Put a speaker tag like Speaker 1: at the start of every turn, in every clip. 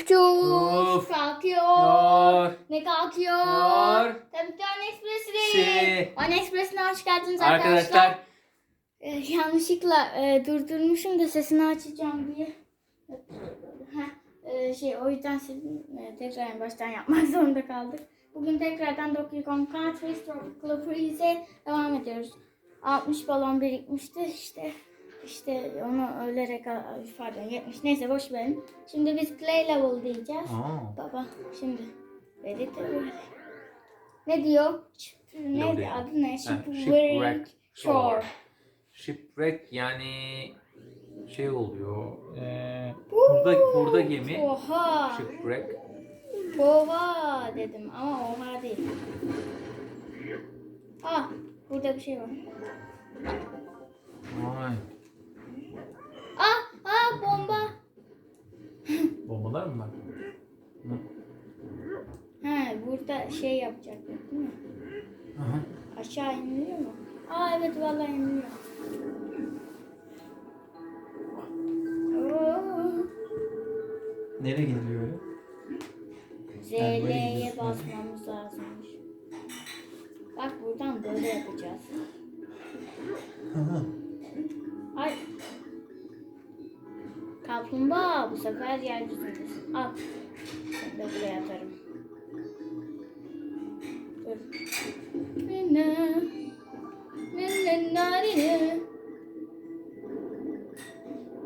Speaker 1: Ufçuk
Speaker 2: Uf.
Speaker 1: kalkıyor.
Speaker 2: Yor.
Speaker 1: Ne kalkıyor?
Speaker 2: Yor.
Speaker 1: Tabii ki One Express
Speaker 2: Si.
Speaker 1: değil. One Express'ine hoş geldiniz arkadaşlar.
Speaker 2: Arkadaşlar
Speaker 1: Ee, yanlışlıkla e, durdurmuşum da sesini açacağım diye. Heh, e, şey o yüzden sildim. E, tekrar en baştan yapmak zorunda kaldık. Bugün tekrardan Donkey Kong Country Tropical Freeze'e devam ediyoruz. 60 balon birikmişti işte. İşte onu ölerek pardon 70 neyse boş verin. Şimdi biz play level diyeceğiz.
Speaker 2: Aa.
Speaker 1: Baba şimdi verir de böyle. Ne diyor? Ne
Speaker 2: diyor.
Speaker 1: adı ne?
Speaker 2: shipwreck shore. Shipwreck yani şey oluyor. Ee, burada burada gemi.
Speaker 1: Oha.
Speaker 2: Shipwreck.
Speaker 1: Oha dedim ama oha değil. Ah burada bir şey var.
Speaker 2: Vay. Bombalar mı var? Hı.
Speaker 1: He burada şey yapacaktık değil mi?
Speaker 2: Aha.
Speaker 1: Aşağı iniliyor mu? Aa evet vallahi iniliyor.
Speaker 2: Nereye gidiliyor öyle?
Speaker 1: ZL'ye basmamız lazımmış. Bak buradan böyle yapacağız.
Speaker 2: Aha.
Speaker 1: Kaplumbağa bu sefer yeryüzündesin. Al. Seni de buraya atarım.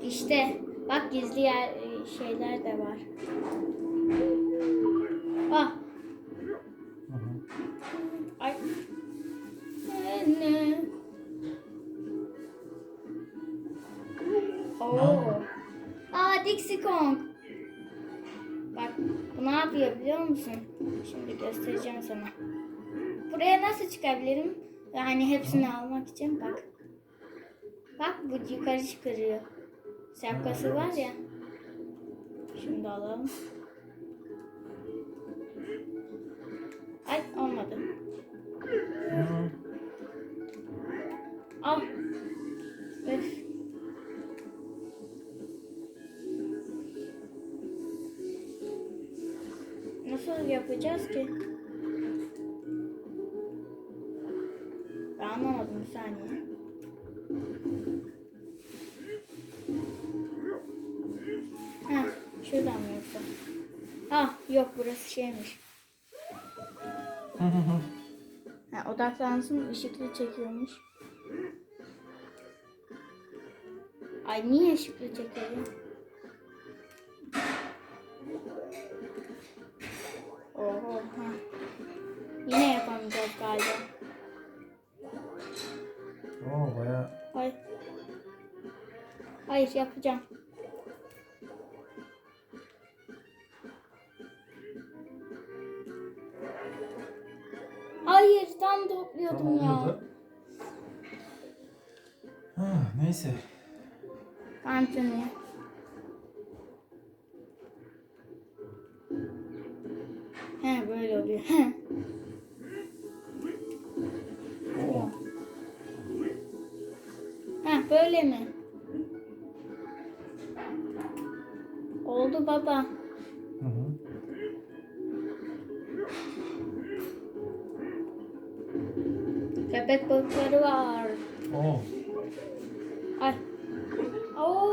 Speaker 1: İşte bak gizli yer e, şeyler de var. Kong. Bak bu ne yapıyor biliyor musun? Şimdi göstereceğim sana. Buraya nasıl çıkabilirim? Yani hepsini almak için bak. Bak bu yukarı çıkarıyor. Şapkası var ya. Şimdi alalım. Ay olmadı. Al. Öf. Nasıl yapacağız ki? Ben anlamadım bir saniye. Ha, şuradan mı yoksa? Ah, yok burası şeymiş. Ha, odaklansın ışıklı çekiyormuş. Ay niye ışıklı çekiyor? Hayır yapacağım. Hayır tam topluyordum
Speaker 2: Tamam
Speaker 1: ya.
Speaker 2: oldu. Ha, neyse.
Speaker 1: Antony. He böyle oluyor. Köpek balıkları var.
Speaker 2: Oo.
Speaker 1: Ay. Oo,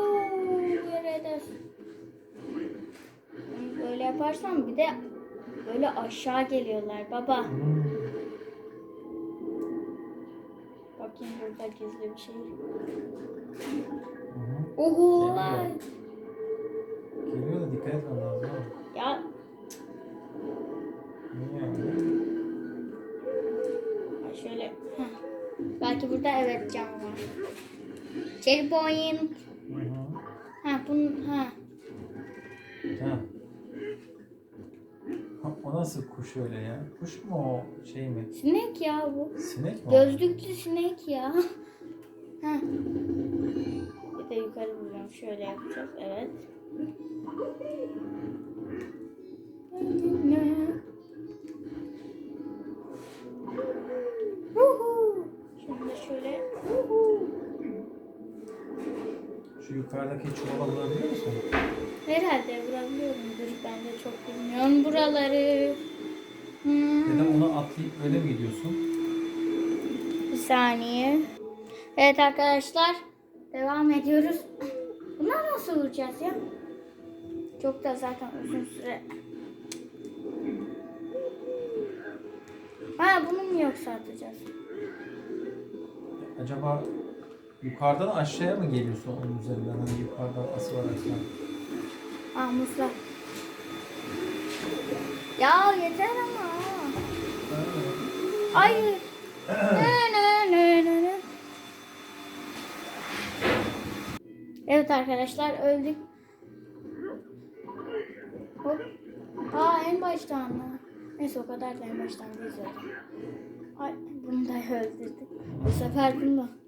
Speaker 1: böyle Böyle yaparsam bir de böyle aşağı geliyorlar baba.
Speaker 2: Hmm.
Speaker 1: Bakayım burada gizli bir şey. Oho.
Speaker 2: Geliyor da dikkat etmen lazım
Speaker 1: Belki burada evet cam var. Checkpoint. Ha bunun ha.
Speaker 2: Ha. Ha, O nasıl kuş öyle ya? Kuş mu o şey mi?
Speaker 1: Sinek ya bu.
Speaker 2: Sinek mi?
Speaker 1: Gözlüklü sinek ya. ha. Bir de yukarı vuracağım. Şöyle yapacağız. Evet.
Speaker 2: Yukarıdaki çuval alabiliyor musun?
Speaker 1: Herhalde vurabiliyorumdur. Ben de çok bilmiyorum buraları. Hmm.
Speaker 2: Da onu atlayıp öyle mi gidiyorsun?
Speaker 1: Bir saniye. Evet arkadaşlar. Devam ediyoruz. Bunlar nasıl vuracağız ya? Çok da zaten uzun süre. Ha bunu mu yoksa atacağız?
Speaker 2: Acaba yukarıdan aşağıya mı geliyorsun onun üzerinden? Hani yukarıdan asılarak sen.
Speaker 1: Ah musla. Ya yeter ama. Hayır. Nö, nö, nö, nö, nö. Evet arkadaşlar öldük. Hop. Aa en baştan mı? Neyse o kadar da en baştan değil zaten. Ay bunu da öldürdük. Bu sefer bunu da.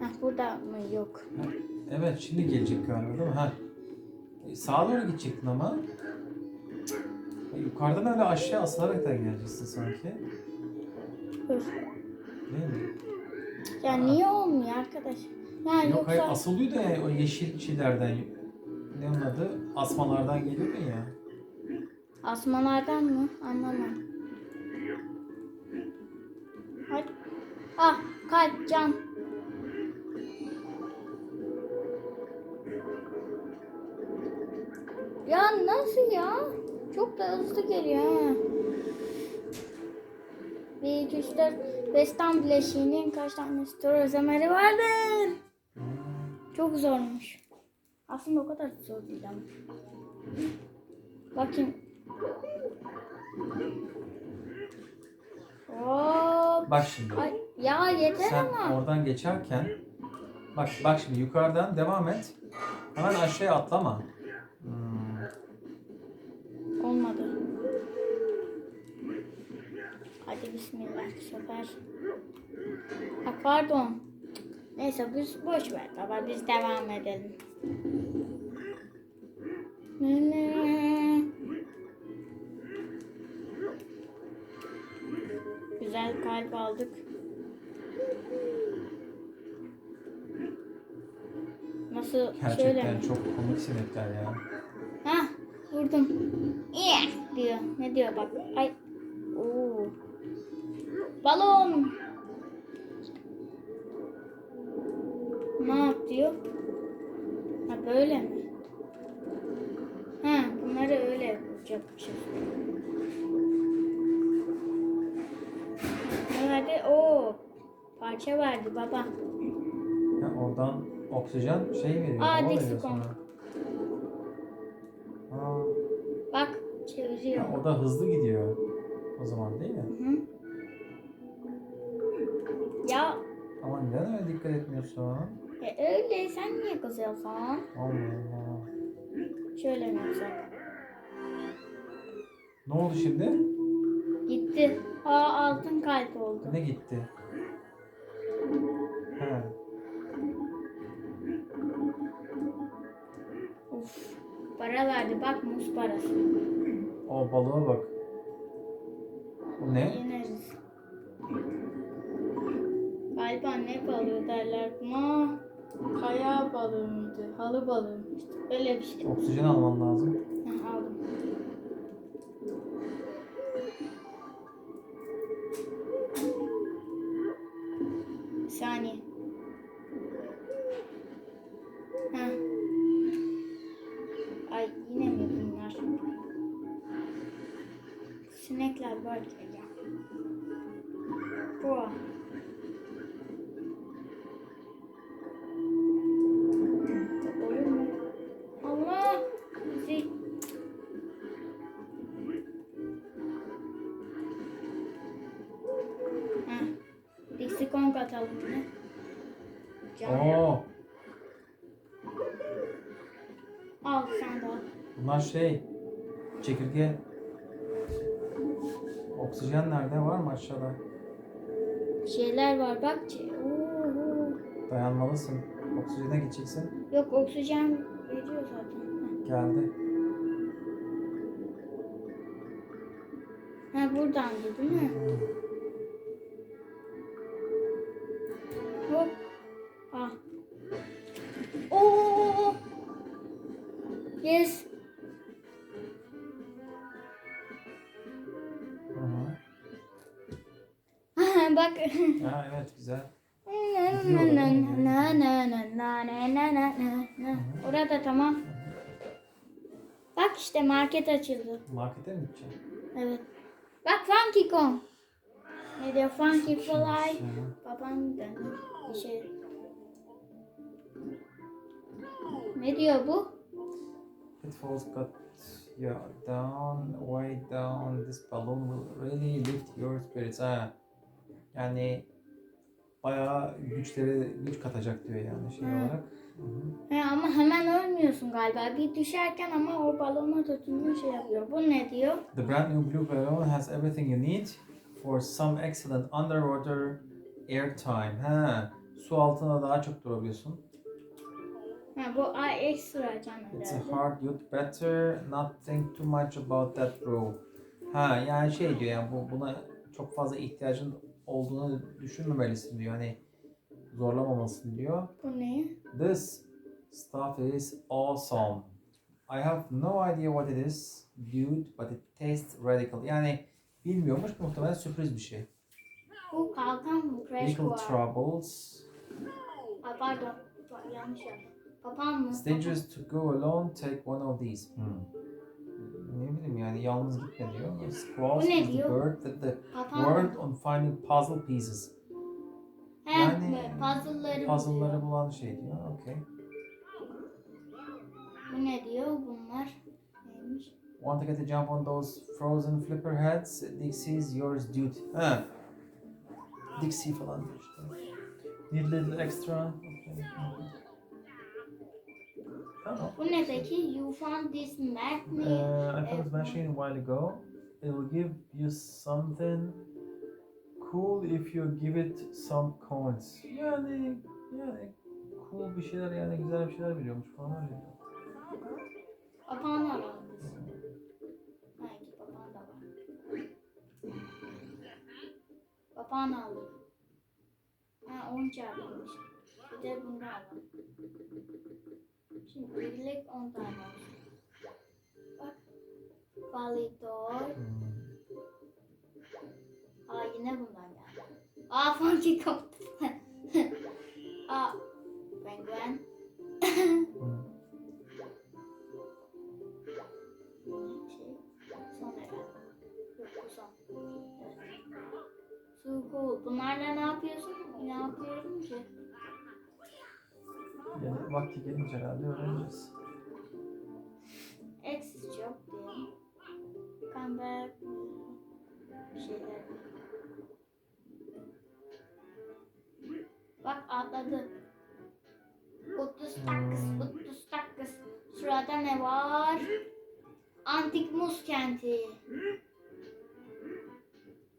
Speaker 1: Heh, burada mı? Yok.
Speaker 2: Ha, Evet şimdi gelecek galiba değil mi? Ha. E, Sağa doğru gidecektin ama. E, Yukarıdan öyle aşağı asılarak da geleceksin sanki.
Speaker 1: Dur.
Speaker 2: Değil mi?
Speaker 1: Ya niye olmuyor arkadaş? Yani
Speaker 2: Yok hayır
Speaker 1: yoksa
Speaker 2: asılıyor da ya, o yeşil şeylerden. Ne onun adı? Asmalardan geliyordun ya.
Speaker 1: asmalardan mı? Anlamam. Hadi. Ah kalp can. Ya nasıl ya? Çok da hızlı geliyor ha. 1, 2, 3, 4, 5 tam bileşiğinin kaç tane store özemeri vardır? Çok zormuş. Aslında o kadar zor değil ama. Bakayım. Hop.
Speaker 2: Bak şimdi.
Speaker 1: Ay, ya yeter
Speaker 2: Sen
Speaker 1: ama.
Speaker 2: oradan geçerken bak bak şimdi yukarıdan devam et. Hemen aşağıya atlama. Hmm.
Speaker 1: Olmadı. Hadi bismillah bu sefer. Ha, pardon. Neyse biz boş ver baba biz devam edelim. Ne ne? Aldık. Nasıl şöyle
Speaker 2: Gerçekten
Speaker 1: mi?
Speaker 2: çok komik sinekler ya.
Speaker 1: Ha vurdum. İyi diyor. Ne diyor bak. Ay. Oo. Balon. Ne yap diyor? Ha böyle mi? Ha bunları öyle yapacakmışız. Parça verdi baba.
Speaker 2: Ya oradan oksijen şey veriyor.
Speaker 1: Aa,
Speaker 2: hava veriyor sana. Aa,
Speaker 1: Bak çeviriyor.
Speaker 2: ya o da hızlı gidiyor. O zaman değil mi?
Speaker 1: Hı. Ya
Speaker 2: Ama neden öyle dikkat etmiyorsun?
Speaker 1: E öyle sen niye kızıyorsun?
Speaker 2: Allah Allah.
Speaker 1: Şöyle mi yapsak?
Speaker 2: Ne oldu şimdi?
Speaker 1: Gitti. Aa altın kalp oldu.
Speaker 2: Ne gitti?
Speaker 1: Para verdi bak muz parası.
Speaker 2: O balığa bak. Bu ne?
Speaker 1: Yeneriz. Galiba ne balığı derler buna? Kaya balığı mıydı? Halı balığı mıydı? Öyle bir şey.
Speaker 2: Oksijen alman lazım.
Speaker 1: Dixicon katalım yine.
Speaker 2: Oo,
Speaker 1: Al sen de al.
Speaker 2: bunlar şey. Çekirge. Oksijen nerede? Var mı aşağıda?
Speaker 1: Şeyler var bak. Oo,
Speaker 2: Dayanmalısın. Oksijene gideceksin.
Speaker 1: Yok oksijen veriyor zaten.
Speaker 2: Geldi.
Speaker 1: Ha, buradandı değil mi?
Speaker 2: Hmm.
Speaker 1: Bak.
Speaker 2: Ha, evet güzel.
Speaker 1: Orada tamam. Bak işte market açıldı.
Speaker 2: Markete mi gideceğim?
Speaker 1: Evet. Bak Funky Kong. Ne diyor Funky Fly. Baban dönüyor. Bir şey. Ne diyor bu?
Speaker 2: Pitfalls got you down, way down. This balloon will really lift your spirits. Ha. Yani bayağı güçleri güç katacak diyor yani şey
Speaker 1: Hı.
Speaker 2: olarak. Hı.
Speaker 1: He, ama hemen ölmüyorsun galiba. Bir düşerken ama o balona tutunca şey yapıyor. Bu ne diyor?
Speaker 2: The brand new blue balloon has everything you need for some excellent underwater airtime. Ha. Su altında daha çok durabiliyorsun.
Speaker 1: Ha, bu ay ekstra can
Speaker 2: It's a hard you'd better not think too much about that bro. Ha yani şey diyor yani bu buna çok fazla ihtiyacın olduğunu düşünmemelisin diyor. Hani zorlamamalısın diyor.
Speaker 1: Bu ne?
Speaker 2: This stuff is awesome. I have no idea what it is, dude, but it tastes radical. Yani bilmiyormuş muhtemelen sürpriz bir şey.
Speaker 1: Bu kalkan mı? Course.
Speaker 2: troubles.
Speaker 1: Ay pardon. Yanlış yaptım. Papağan mı?
Speaker 2: It's dangerous to go alone. Take one of these. Hmm. Ne bileyim yani yalnız gitme diyor. Squawks
Speaker 1: Bu ne
Speaker 2: is the
Speaker 1: diyor?
Speaker 2: bird that the
Speaker 1: Papağan
Speaker 2: word
Speaker 1: mı?
Speaker 2: on finding puzzle pieces.
Speaker 1: He,
Speaker 2: yani
Speaker 1: puzzle'ları
Speaker 2: Puzzle'ları
Speaker 1: buluyor.
Speaker 2: bulan şey diyor. Okay.
Speaker 1: Bu ne diyor? Bunlar neymiş?
Speaker 2: Want to get a jump on those frozen flipper heads? Dixie's yours dude. Ha. Dixie falan diyor işte. Need a little extra. Okay.
Speaker 1: Bu ne peki? You found this mi?
Speaker 2: Uh, I found this machine a while ago. It will give you something cool if you give it some coins. Yani yani cool bir şeyler yani güzel bir şeyler veriyormuş falan öyle. diyor.
Speaker 1: Papağan alalım biz. Hangi papağan da var. Papağan aldım. Ha 10 çarpılmış. Bir de bunu alalım. Şimdi birlik 10 tane olsun. Bak. Valitor.
Speaker 2: Hmm.
Speaker 1: Aa yine bundan geldi. Aa Funky Kong. Aa penguen.
Speaker 2: Hmm.
Speaker 1: Son herhalde. Yok bu son. Evet. Su cool. Bunlarla ne yapıyorsun? Ne yapıyorum ki?
Speaker 2: Yani vakti gelince herhalde öğreneceğiz.
Speaker 1: Yok diyelim. Come back. Bir şeyler. Bak atladı. Uttus takkız,
Speaker 2: Hmm.
Speaker 1: uttus takkız. Sırada ne var? Antik muz kenti.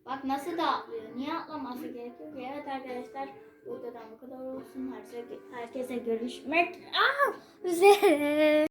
Speaker 1: Bak nasıl da atlıyor. Niye atlaması gerekiyor ki? Evet arkadaşlar videodan bu kadar olsun. Herkese, herkese görüşmek üzere.